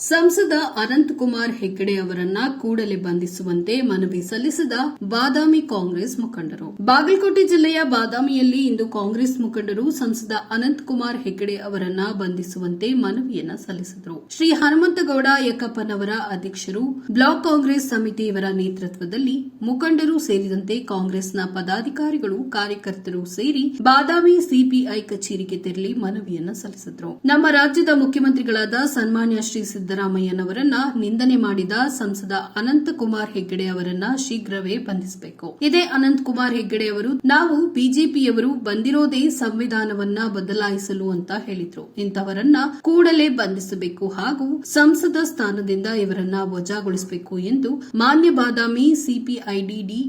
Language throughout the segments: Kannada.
ಸಂಸದ ಅನಂತಕುಮಾರ್ ಹೆಗ್ಗಡೆ ಅವರನ್ನ ಕೂಡಲೇ ಬಂಧಿಸುವಂತೆ ಮನವಿ ಸಲ್ಲಿಸಿದ ಬಾದಾಮಿ ಕಾಂಗ್ರೆಸ್ ಮುಖಂಡರು. ಬಾಗಲಕೋಟೆ ಜಿಲ್ಲೆಯ ಬಾದಾಮಿಯಲ್ಲಿ ಇಂದು ಕಾಂಗ್ರೆಸ್ ಮುಖಂಡರು ಸಂಸದ ಅನಂತಕುಮಾರ್ ಹೆಗ್ಗಡೆ ಅವರನ್ನ ಬಂಧಿಸುವಂತೆ ಮನವಿಯನ್ನ ಸಲ್ಲಿಸಿದರು. ಶ್ರೀ ಹನುಮಂತಗೌಡ ಯಕ್ಕಪ್ಪನವರ ಅಧ್ಯಕ್ಷರು, ಬ್ಲಾಕ್ ಕಾಂಗ್ರೆಸ್ ಸಮಿತಿಯವರ ನೇತೃತ್ವದಲ್ಲಿ ಮುಖಂಡರು ಸೇರಿದಂತೆ ಕಾಂಗ್ರೆಸ್ನ ಪದಾಧಿಕಾರಿಗಳು, ಕಾರ್ಯಕರ್ತರು ಸೇರಿ ಬಾದಾಮಿ ಸಿಪಿಐ ಕಚೇರಿಗೆ ತೆರಳಿ ಮನವಿಯನ್ನ ಸಲ್ಲಿಸಿದರು. ನಮ್ಮ ರಾಜ್ಯದ ಮುಖ್ಯಮಂತ್ರಿಗಳಾದ ಸನ್ಮಾನ್ಯ ಶ್ರೀ ಸಿದ್ದರಾಮಯ್ಯನವರನ್ನ ನಿಂದನೆ ಮಾಡಿದ ಸಂಸದ ಅನಂತಕುಮಾರ್ ಹೆಗ್ಗಡೆ ಅವರನ್ನ ಶೀಘ್ರವೇ ಬಂಧಿಸಬೇಕು. ಇದೇ ಅನಂತಕುಮಾರ್ ಹೆಗ್ಗಡೆ ಅವರು, ನಾವು ಬಿಜೆಪಿಯವರು ಬಂದಿರೋದೇ ಸಂವಿಧಾನವನ್ನ ಬದಲಾಯಿಸಲು ಅಂತ ಹೇಳಿದ್ರು. ಇಂಥವರನ್ನ ಕೂಡಲೇ ಬಂಧಿಸಬೇಕು ಹಾಗೂ ಸಂಸದ ಸ್ಥಾನದಿಂದ ಇವರನ್ನ ವಜಾಗೊಳಿಸಬೇಕು ಎಂದು ಮಾನ್ಯ ಬಾದಾಮಿ ಸಿಪಿಐಡಿಡಿ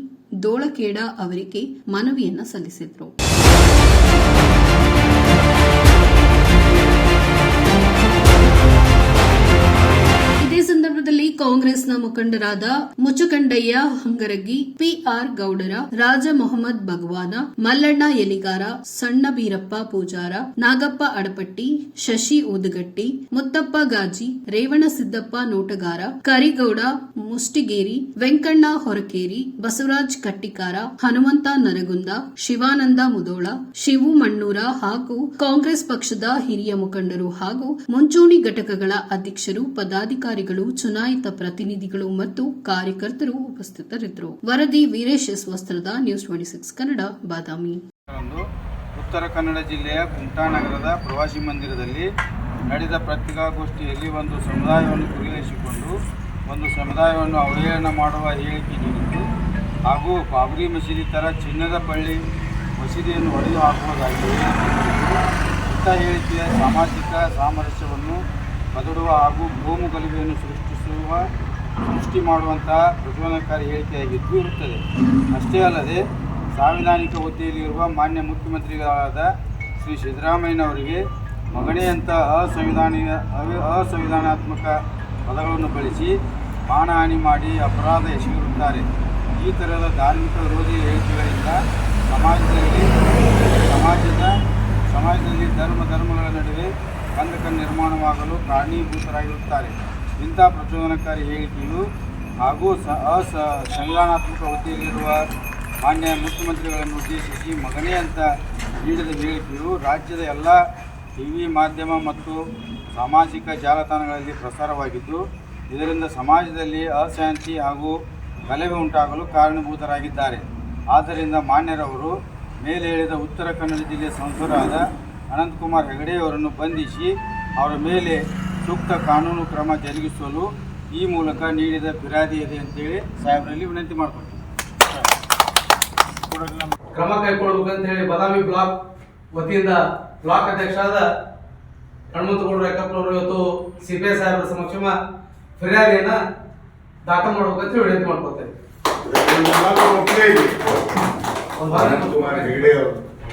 ದೋಳಕೇಡ ಅವರಿಗೆ ಮನವಿಯನ್ನ ಸಲ್ಲಿಸಿದ್ರು. ಕಾಂಗ್ರೆಸ್ನ ಮುಖಂಡರಾದ ಮುಚುಕಂಡಯ್ಯ ಹಂಗರಗಿ, ಪಿಆರ್ ಗೌಡರ, ರಾಜ ಮೊಹಮ್ಮದ್ ಭಗವಾನ, ಮಲ್ಲಣ್ಣ ಎಲಿಗಾರ ಸಣ್ಣ ಬೀರಪ್ಪ ಪೂಜಾರ, ನಾಗಪ್ಪ ಅಡಪಟ್ಟಿ, ಶಶಿ ಉದಗಟ್ಟಿ, ಮುತ್ತಪ್ಪ ಗಾಜಿ, ರೇವಣ ಸಿದ್ದಪ್ಪ ನೋಟಗಾರ, ಕರಿಗೌಡ, ಮುಷ್ಟಿಗೇರಿ, ವೆಂಕಣ್ಣ ಹೊರಕೇರಿ, ಬಸವರಾಜ್ ಕಟ್ಟಿಕಾರ, ಹನುಮಂತ ನರಗುಂದ, ಶಿವಾನಂದ ಮುದೋಳ, ಶಿವು ಮಣ್ಣೂರ ಹಾಗೂ ಕಾಂಗ್ರೆಸ್ ಪಕ್ಷದ ಹಿರಿಯ ಮುಖಂಡರು ಹಾಗೂ ಮುಂಚೂಣಿ ಘಟಕಗಳ ಅಧ್ಯಕ್ಷರು, ಪದಾಧಿಕಾರಿಗಳು, ಚುನಾಯಿತ ಪ್ರತಿನಿಧಿಗಳು ಮತ್ತು ಕಾರ್ಯಕರ್ತರು ಉಪಸ್ಥಿತರಿದ್ದರು. ವರದಿ Veeresh S Vastrad, news twenty six Kannada, Badami. Uttara Kannada ಜಿಲ್ಲೆಯ ಕುಮಟಾನಗರದ ಪ್ರವಾಸಿ ಮಂದಿರದಲ್ಲಿ ನಡೆದ ಪತ್ರಿಕಾಗೋಷ್ಠಿಯಲ್ಲಿ ಒಂದು ಸಮುದಾಯವನ್ನು ಗುರಿಯಿರಿಸಿಕೊಂಡು ಒಂದು ಸಮುದಾಯವನ್ನು ಅವಹೇಳನ ಮಾಡುವ ಹೇಳಿಕೆ ನೀಡಿದ್ದು ಹಾಗೂ ಬಾಬರಿ ಮಸೀದಿ ಥರ ಚಿನ್ನದ ಬಳ್ಳಿ ಮಸೀದಿಯನ್ನು ಒಡೆದು ಹಾಕುವುದಾಗಿ ಇಂಥ ಹೇಳಿಕೆಯ ಸಾಮಾಜಿಕ ಸಾಮರಸ್ಯವನ್ನು ಕದಡುವ ಹಾಗೂ ಭೂಮು ಗಲಭೆಯನ್ನು ಸೃಷ್ಟಿಸುವ, ಸೃಷ್ಟಿ ಮಾಡುವಂತಹ ಪ್ರಚೋದನಕಾರಿ ಹೇಳಿಕೆಯಾಗಿದ್ದು ಇರುತ್ತದೆ. ಅಷ್ಟೇ ಅಲ್ಲದೆ, ಸಾಂವಿಧಾನಿಕ ಹುದ್ದೆಯಲ್ಲಿರುವ ಮಾನ್ಯ ಮುಖ್ಯಮಂತ್ರಿಗಳಾದ ಶ್ರೀ ಸಿದ್ದರಾಮಯ್ಯನವರಿಗೆ ಮಗಣೆಯಂಥ ಅಸಂವಿಧಾನಿಕ ಅಸಂವಿಧಾನಾತ್ಮಕ ಪದಗಳನ್ನು ಬಳಸಿ ಮಾನಹಾನಿ ಮಾಡಿ ಅಪರಾಧ ಎಸಗಿರುತ್ತಾರೆ. ಈ ಥರದ ಧಾರ್ಮಿಕ ವಿರೋಧಿ ಹೇಳಿಕೆಗಳಿಂದ ಸಮಾಜದಲ್ಲಿ, ಸಮಾಜದ, ಸಮಾಜದಲ್ಲಿ ಧರ್ಮ ಧರ್ಮಗಳ ನಡುವೆ ಕಂದಕ ನಿರ್ಮಾಣವಾಗಲು ಕಾರಣೀಭೂತರಾಗಿರುತ್ತಾರೆ ಇಂಥ ಪ್ರಚೋದನಕಾರಿ ಹೇಳಿಕೆಯು ಹಾಗೂ ಸ ಅಸ ಸಂವಿಧಾನಾತ್ಮಕ ಹುದ್ದೆಯಲ್ಲಿರುವ ಮಾನ್ಯ ಮುಖ್ಯಮಂತ್ರಿಗಳನ್ನು ಉದ್ದೇಶಿಸಿ ಮಗನೇ ಅಂತ ನೀಡಿದ ಹೇಳಿಕೆಯು ರಾಜ್ಯದ ಎಲ್ಲ ಟಿ ವಿ ಮಾಧ್ಯಮ ಮತ್ತು ಸಾಮಾಜಿಕ ಜಾಲತಾಣಗಳಲ್ಲಿ ಪ್ರಸಾರವಾಗಿದ್ದು, ಇದರಿಂದ ಸಮಾಜದಲ್ಲಿ ಅಶಾಂತಿ ಹಾಗೂ ಗಲಭೆ ಉಂಟಾಗಲು ಕಾರಣಭೂತರಾಗಿದ್ದಾರೆ. ಆದ್ದರಿಂದ ಮಾನ್ಯರವರು ಮೇಲೆ ಹೇಳಿದ ಉತ್ತರ ಕನ್ನಡ ಜಿಲ್ಲೆಯ ಸಂಸದರಾದ ಅನಂತಕುಮಾರ್ ಹೆಗಡೆಯವರನ್ನು ಬಂಧಿಸಿ ಅವರ ಮೇಲೆ ಸೂಕ್ತ ಕಾನೂನು ಕ್ರಮ ಜರುಗಿಸಲು ಈ ಮೂಲಕ ನೀಡಿದ ಫಿರ್ಯಾದಿ ಇದೆ ಅಂತೇಳಿ ಸಾಹೇಬರಲ್ಲಿ ವಿನಂತಿ ಮಾಡ್ಕೊಳ್ತೀನಿ. ಕ್ರಮ ಕೈಗೊಳ್ಬೇಕಂತ ಹೇಳಿ ಬಾದಾಮಿ ಬ್ಲಾಕ್ ವತಿಯಿಂದ ಬ್ಲಾಕ್ ಅಧ್ಯಕ್ಷರಾದ ಹನುಮಂತಗೌಡರು ಯಾಕಪ್ಪನವರು ಇವತ್ತು ಸಿ ಪಿ ಐ ಸಾಹೇಬರ ಸಮಕ್ಷಮ ಫಿರ್ಯಾದಿಯನ್ನ ದಾಖಲು ಮಾಡ್ಬೇಕಂತ ಹೇಳಿ ವಿನಂತಿ ಮಾಡ್ಕೊತೇವೆ